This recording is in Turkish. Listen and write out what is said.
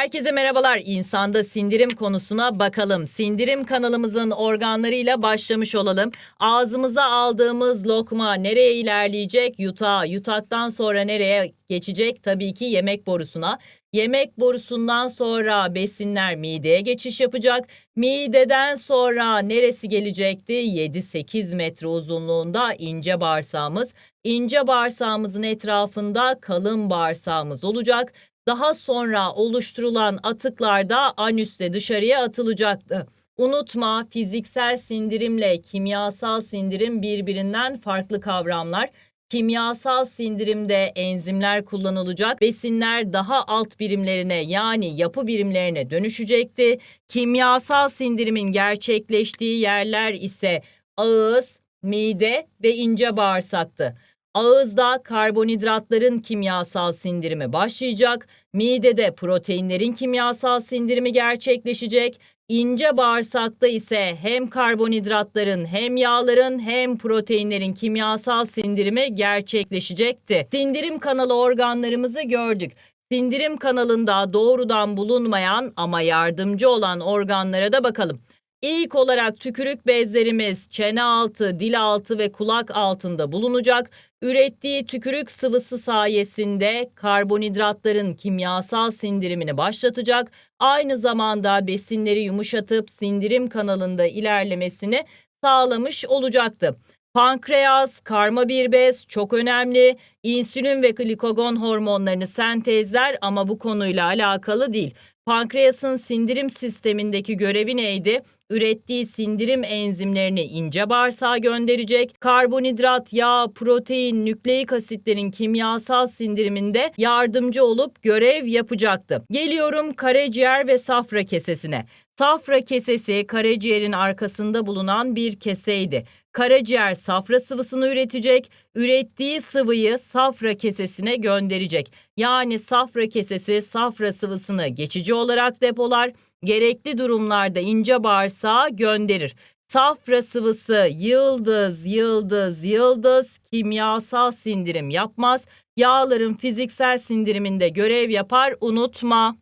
Herkese merhabalar. İnsanda sindirim konusuna bakalım. Sindirim kanalımızın organlarıyla başlamış olalım. Ağzımıza aldığımız lokma nereye ilerleyecek? Yutağa. Yutaktan sonra nereye geçecek? Tabii ki yemek borusuna. Yemek borusundan sonra besinler mideye geçiş yapacak. Mideden sonra neresi gelecekti? 7-8 metre uzunluğunda ince bağırsağımız. İnce bağırsağımızın etrafında kalın bağırsağımız olacak. Daha sonra oluşturulan atıklar da anüste dışarıya atılacaktı. Unutma fiziksel sindirimle kimyasal sindirim birbirinden farklı kavramlar. Kimyasal sindirimde enzimler kullanılacak. Besinler daha alt birimlerine yani yapı birimlerine dönüşecekti. Kimyasal sindirimin gerçekleştiği yerler ise ağız, mide ve ince bağırsaktı. Ağızda karbonhidratların kimyasal sindirimi başlayacak. Midede proteinlerin kimyasal sindirimi gerçekleşecek. İnce bağırsakta ise hem karbonhidratların hem yağların hem proteinlerin kimyasal sindirimi gerçekleşecekti. Sindirim kanalı organlarımızı gördük. Sindirim kanalında doğrudan bulunmayan ama yardımcı olan organlara da bakalım. İlk olarak tükürük bezlerimiz çene altı, dil altı ve kulak altında bulunacak. Ürettiği tükürük sıvısı sayesinde karbonhidratların kimyasal sindirimini başlatacak. Aynı zamanda besinleri yumuşatıp sindirim kanalında ilerlemesini sağlamış olacaktı. Pankreas, karma bir bez çok önemli. İnsülin ve glikagon hormonlarını sentezler ama bu konuyla alakalı değil. Pankreasın sindirim sistemindeki görevi neydi? Ürettiği sindirim enzimlerini ince bağırsağa gönderecek. Karbonhidrat, yağ, protein, nükleik asitlerin kimyasal sindiriminde yardımcı olup görev yapacaktı. Geliyorum karaciğer ve safra kesesine. Safra kesesi karaciğerin arkasında bulunan bir keseydi. Karaciğer safra sıvısını üretecek, ürettiği sıvıyı safra kesesine gönderecek. Yani safra kesesi safra sıvısını geçici olarak depolar, gerekli durumlarda ince bağırsağa gönderir. Safra sıvısı yıldız, yıldız, yıldız kimyasal sindirim yapmaz. Yağların fiziksel sindiriminde görev yapar unutma.